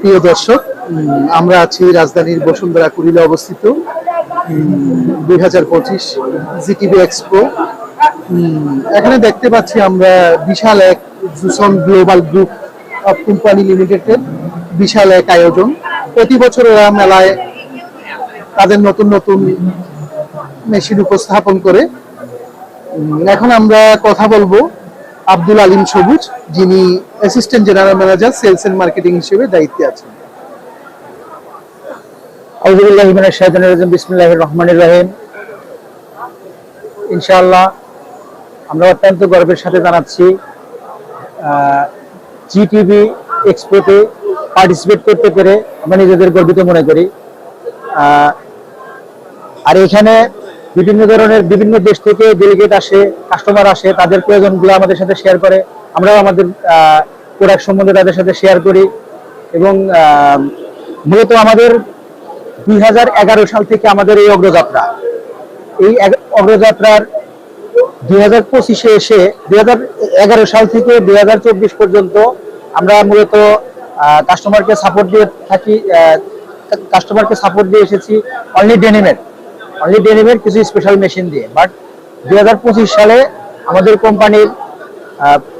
প্রিয় দর্শক আমরা আছি রাজধানীর বসুন্ধরা কুড়িলে অবস্থিত দুই হাজার পঁচিশ জিটিভি এক্সপো। এখানে দেখতে পাচ্ছি আমরা বিশাল এক জুসন গ্লোবাল গ্রুপ অফ কোম্পানি লিমিটেডের বিশাল এক আয়োজন। প্রতি বছর ওরা মেলায় তাদের নতুন নতুন মেশিন উপস্থাপন করে। এখন আমরা কথা বলব আব্দুল আলিম সবুজ, যিনি assistant general manager sales and marketing হিসেবে দায়িত্বে আছেন। রহিম। ইনশাআল্লাহ, আমরা অত্যন্ত গর্বের সাথে জানাচ্ছি জিটিভি এক্সপোতে পার্টিসিপেট করতে পেরে আমরা নিজেদের গর্বিত মনে করি। আর এখানে বিভিন্ন ধরনের বিভিন্ন দেশ থেকে ডেলিগেট আসে কাস্টমার আসে, তাদের প্রয়োজনগুলো আমাদের সাথে শেয়ার করে। আমরাও আমাদের প্রোডাক্ট সম্বন্ধে তাদের সাথে শেয়ার করি এবং মূলত আমাদের দুই হাজার এগারো সাল থেকে আমাদের এই অগ্রযাত্রা। এই অগ্রযাত্রার দুই হাজার পঁচিশে এসে দুই এগারো সাল থেকে দুই হাজার চব্বিশ পর্যন্ত আমরা মূলত কাস্টমারকে সাপোর্ট দিয়ে থাকি কাস্টমারকে সাপোর্ট দিয়ে এসেছি অনলি ডেনিমের অনলি ডেনিমের কিছু স্পেশাল মেশিন দিয়ে। বাট দুই হাজার পঁচিশ সালে আমাদের কোম্পানির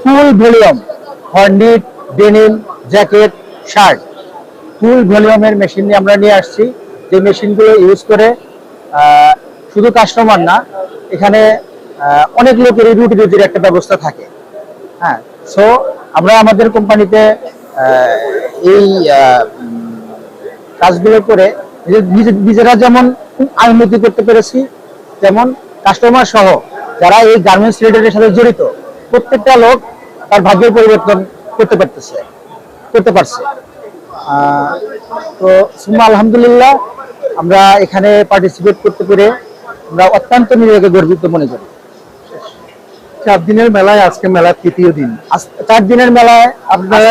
full volume hornet denim jacket shirt full ভলিউমের মেশিন নিয়ে আমরা নিয়ে আসছি। যে মেশিনগুলো ইউজ করে শুধু কাস্টমার না, এখানে অনেক লোকের রুটি রুটির একটা ব্যবস্থা থাকে। হ্যাঁ সো আমরা আমাদের কোম্পানিতে এই কাজগুলো করে, নিজে- নিজে- নিজেরা যেমন খুব উন্নতি করতে পেরেছি। তেমন কাস্টমার সহ যারা এই গার্মেন্টস রিলেটেডের সাথে জড়িত প্রত্যেকটা লোক তার ভাগ্যের পরিবর্তন করতে পারতেছে করতে পারছে। তো সুম্মা আলহামদুলিল্লাহ আমরা এখানে পার্টিসিপেট করতে পেরে আমরা অত্যন্ত নিজেকে গর্বিত মনে করি। চার দিনের মেলায় আজকে মেলার তৃতীয় দিন। চার দিনের মেলায় আপনারা?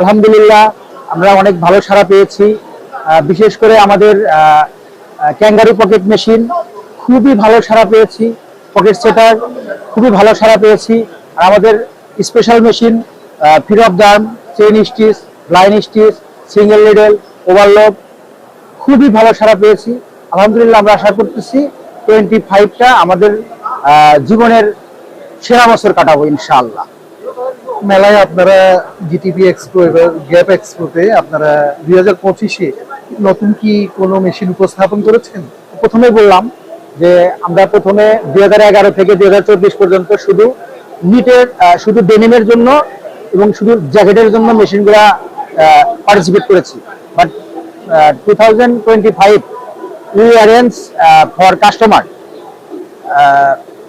আলহামদুলিল্লাহ আমরা অনেক ভালো সাড়া পেয়েছি। বিশেষ করে আমাদের ক্যাঙ্গারু পকেট মেশিন খুবই ভালো সাড়া পেয়েছি। পকেট সেটার খুবই ভালো সাড়া পেয়েছি। আর আমাদের স্পেশাল মেশিন ফির অফ দাম chain stitch line stitch single needle overlock খুবই ভালো সাড়া পেয়েছি। আলহামদুলিল্লাহ আমরা আশা করতেছি টোয়েন্টি ফাইভটা আমাদের জীবনের সেরা বছর কাটাবো ইনশাআল্লাহ। মেলায় আপনারা জিটিপি এক্সপো এবার গ্যাপ এক্সপোতে আপনারা দুই হাজার পঁচিশে নতুন কি কোনো মেশিন উপস্থাপন করেছেন? প্রথমে বললাম যে আমরা প্রথমে দুই হাজার এগারো থেকে দু হাজার চব্বিশ পর্যন্ত শুধু নিটের শুধু ডেনিমের জন্য এবং শুধু জ্যাকেটের জন্য মেশিনগুলা পার্টিসিপেট করেছি। But two thousand twenty five we arrange for customer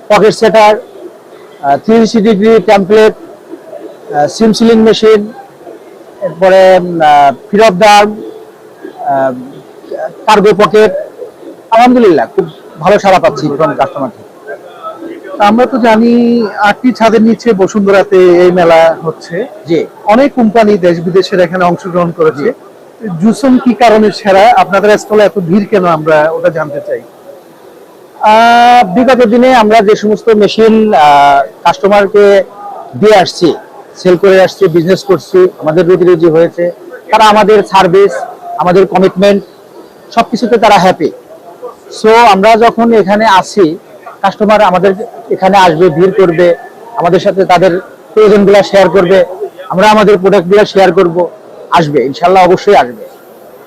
pocket setter three degree template seam sealing machine এরপরে ফির অফ দাম কার্গো পকেট আলহামদুলিল্লাহ খুব ভালো সাড়া পাচ্ছি ফ্রম কাস্টমার থেকে। আমরা তো জানি আটটি ছাদের নিচে বসুন্ধরাতে এই মেলা হচ্ছে। জি। অনেক কোম্পানি দেশ বিদেশের এখানে অংশগ্রহণ করেছে। জুসন কি কারণে সেরা? আপনাদের স্থলে এত ভিড় কেন আমরা ওটা জানতে চাই। বিগত দিনে আমরা যে সমস্ত মেশিন কাস্টমারকে দিয়ে আসছি সেল করে আসছি বিজনেস করছি আমাদের রুজি রুজি হয়েছে তারা আমাদের সার্ভিস আমাদের কমিটমেন্ট সবকিছুতে তারা হ্যাপি সো আমরা যখন এখানে আসি কাস্টমার আমাদের এখানে আসবে ভিড় করবে আমাদের সাথে তাদের প্রয়োজনগুলো শেয়ার করবে আমরা আমাদের প্রোডাক্টগুলো শেয়ার করব আসবে ইনশাল্লাহ অবশ্যই আসবে।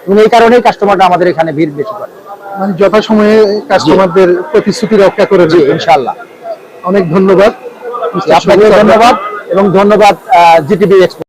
এবং এই কারণেই কাস্টমারটা আমাদের এখানে ভিড় বেশি করে। মানে যথাসময়ে কাস্টমারদের প্রতিশ্রুতি রক্ষা করে জি দিতে। ইনশাল্লাহ অনেক ধন্যবাদ। আপনাকে ধন্যবাদ এবং ধন্যবাদ জিটিভি এক্সপো